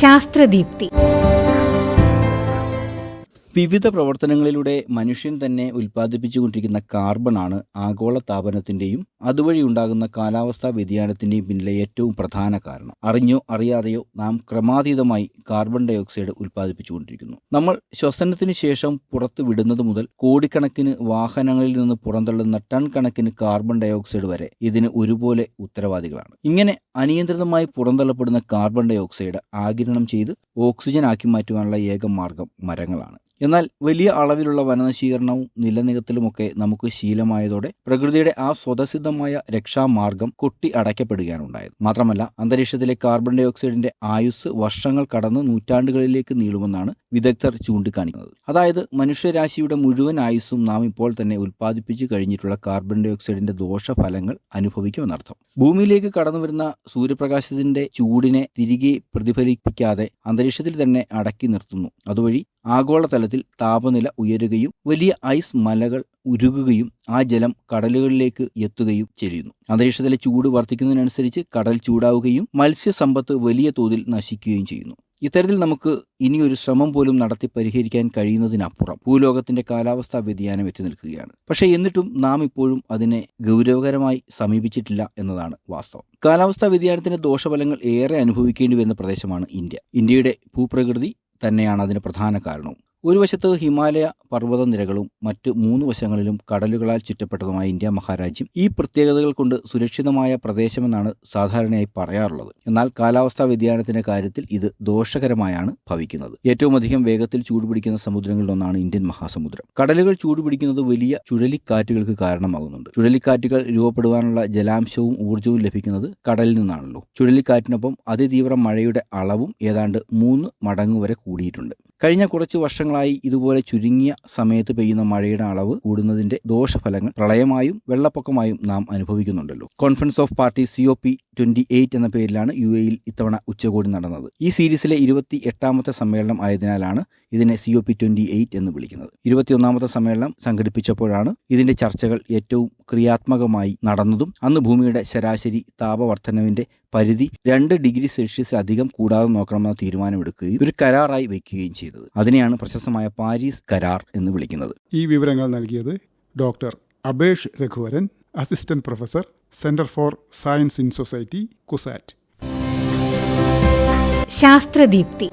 ശാസ്ത്രദീപ്തി. വിവിധ പ്രവർത്തനങ്ങളിലൂടെ മനുഷ്യൻ തന്നെ ഉൽപ്പാദിപ്പിച്ചുകൊണ്ടിരിക്കുന്ന കാർബണാണ് ആഗോള താപനത്തിന്റെയും അതുവഴി ഉണ്ടാകുന്ന കാലാവസ്ഥാ വ്യതിയാനത്തിന്റെയും പിന്നിലെ ഏറ്റവും പ്രധാന കാരണം. അറിഞ്ഞോ അറിയാതെയോ നാം ക്രമാതീതമായി കാർബൺ ഡൈ ഓക്സൈഡ് ഉൽപ്പാദിപ്പിച്ചുകൊണ്ടിരിക്കുന്നു. നമ്മൾ ശ്വസനത്തിന് ശേഷം പുറത്തു വിടുന്നത് മുതൽ കോടിക്കണക്കിന് വാഹനങ്ങളിൽ നിന്ന് പുറന്തള്ളുന്ന ടൺ കണക്കിന് കാർബൺ ഡൈ ഓക്സൈഡ് വരെ ഇതിന് ഒരുപോലെ ഉത്തരവാദികളാണ്. ഇങ്ങനെ അനിയന്ത്രിതമായി പുറന്തള്ളപ്പെടുന്ന കാർബൺ ഡൈ ഓക്സൈഡ് ആഗിരണം ചെയ്ത് ഓക്സിജൻ ആക്കി മാറ്റുവാനുള്ള ഏക മാർഗം മരങ്ങളാണ്. എന്നാൽ വലിയ അളവിലുള്ള വനനശീകരണവും നിലനികത്തലുമൊക്കെ നമുക്ക് ശീലമായതോടെ പ്രകൃതിയുടെ ആ സ്വതസിദ്ധമായ രക്ഷാമാർഗം കൊട്ടി അടയ്ക്കപ്പെടുകയാണ് ഉണ്ടായത് മാത്രമല്ല അന്തരീക്ഷത്തിലെ കാർബൺ ഡൈ ഓക്സൈഡിന്റെ ആയുസ് വർഷങ്ങൾ കടന്ന് നൂറ്റാണ്ടുകളിലേക്ക് നീളുമെന്നാണ് വിദഗ്ധർ ചൂണ്ടിക്കാണിക്കുന്നത്. അതായത് മനുഷ്യരാശിയുടെ മുഴുവൻ ആയുസ്സും നാം ഇപ്പോൾ തന്നെ ഉൽപ്പാദിപ്പിച്ചു കഴിഞ്ഞിട്ടുള്ള കാർബൺ ഡൈ ഓക്സൈഡിന്റെ ദോഷഫലങ്ങൾ അനുഭവിക്കുമെന്നർത്ഥം. ഭൂമിയിലേക്ക് കടന്നു വരുന്ന സൂര്യപ്രകാശത്തിന്റെ ചൂടിനെ തിരികെ പ്രതിഫലിപ്പിക്കാതെ അന്തരീക്ഷത്തിൽ തന്നെ അടക്കി നിർത്തുന്നു. അതുവഴി ആഗോളതലത്തിൽ താപനില ഉയരുകയും വലിയ ഐസ് മലകൾ ഉരുകുകയും ആ ജലം കടലുകളിലേക്ക് എത്തുകയും ചെയ്യുന്നു. അന്തരീക്ഷത്തിലെ ചൂട് വർദ്ധിക്കുന്നതിനനുസരിച്ച് കടൽ ചൂടാവുകയും മത്സ്യസമ്പത്ത് വലിയ തോതിൽ നശിക്കുകയും ചെയ്യുന്നു. ഇത്തരത്തിൽ നമുക്ക് ഇനിയൊരു ശ്രമം പോലും നടത്തി പരിഹരിക്കാൻ കഴിയുന്നതിനപ്പുറം ഭൂലോകത്തിന്റെ കാലാവസ്ഥാ വ്യതിയാനം എത്തി നിൽക്കുകയാണ്. പക്ഷേ എന്നിട്ടും നാം ഇപ്പോഴും അതിനെ ഗൗരവകരമായി സമീപിച്ചിട്ടില്ല എന്നതാണ് വാസ്തവം. കാലാവസ്ഥാ വ്യതിയാനത്തിന്റെ ദോഷഫലങ്ങൾ ഏറെ അനുഭവിക്കേണ്ടി വരുന്ന പ്രദേശമാണ് ഇന്ത്യ. ഇന്ത്യയുടെ ഭൂപ്രകൃതി തന്നെയാണ് അതിന് പ്രധാന കാരണവും ഒരു വശത്ത് ഹിമാലയ പർവത നിരകളും മറ്റ് മൂന്ന് വശങ്ങളിലും കടലുകളാൽ ചുറ്റപ്പെട്ടതുമായ ഇന്ത്യ മഹാരാജ്യം ഈ പ്രത്യേകതകൾ കൊണ്ട് സുരക്ഷിതമായ പ്രദേശമെന്നാണ് സാധാരണയായി പറയാറുള്ളത്. എന്നാൽ കാലാവസ്ഥാ വ്യതിയാനത്തിന്റെ കാര്യത്തിൽ ഇത് ദോഷകരമായാണ് ഭവിക്കുന്നത്. ഏറ്റവും അധികം വേഗത്തിൽ ചൂടുപിടിക്കുന്ന സമുദ്രങ്ങളിലൊന്നാണ് ഇന്ത്യൻ മഹാസമുദ്രം. കടലുകൾ ചൂടുപിടിക്കുന്നത് വലിയ ചുഴലിക്കാറ്റുകൾക്ക് കാരണമാകുന്നുണ്ട്. ചുഴലിക്കാറ്റുകൾ രൂപപ്പെടുവാനുള്ള ജലാംശവും ഊർജവും ലഭിക്കുന്നത് കടലിൽ നിന്നാണല്ലോ. ചുഴലിക്കാറ്റിനൊപ്പം അതിതീവ്ര മഴയുടെ അളവും ഏതാണ്ട് മൂന്ന് മടങ്ങ് വരെ കൂടിയിട്ടുണ്ട്. കഴിഞ്ഞ കുറച്ച് വർഷങ്ങളായി ഇതുപോലെ ചുരുങ്ങിയ സമയത്ത് പെയ്യുന്ന മഴയുടെ അളവ് കൂടുന്നതിന്റെ ദോഷഫലങ്ങൾ പ്രളയമായും വെള്ളപ്പൊക്കമായും നാം അനുഭവിക്കുന്നുണ്ടല്ലോ. Conference of party C twenty eight എന്ന പേരിലാണ് യു എയിൽ ഇത്തവണ ഉച്ചകോടി നടന്നത്. ഈ സീരീസിലെ ഇരുപത്തി എട്ടാമത്തെ സമ്മേളനം ആയതിനാലാണ് ഇതിനെ C O P twenty eight എന്ന് വിളിക്കുന്നത്. ഇരുപത്തിയൊന്നാമത്തെ സമ്മേളനം സംഘടിപ്പിച്ചപ്പോഴാണ് ഇതിന്റെ ചർച്ചകൾ ഏറ്റവും ക്രിയാത്മകമായി നടന്നതും അന്ന് ഭൂമിയുടെ ശരാശരി താപവർദ്ധനവിന്റെ പരിധി രണ്ട് ഡിഗ്രി സെൽഷ്യസിലധികം കൂടാതെ നോക്കണമെന്ന തീരുമാനമെടുക്കുകയും ഒരു കരാറായി വയ്ക്കുകയും ചെയ്തത്. അതിനെയാണ് പ്രശസ്തമായ പാരീസ് കരാർ എന്ന് വിളിക്കുന്നത്. ഈ വിവരങ്ങൾ നൽകിയത് doctor Abesh Raghuvaran assistant professor centre for science in society CUSAT ശാസ്ത്രദീപ്തി.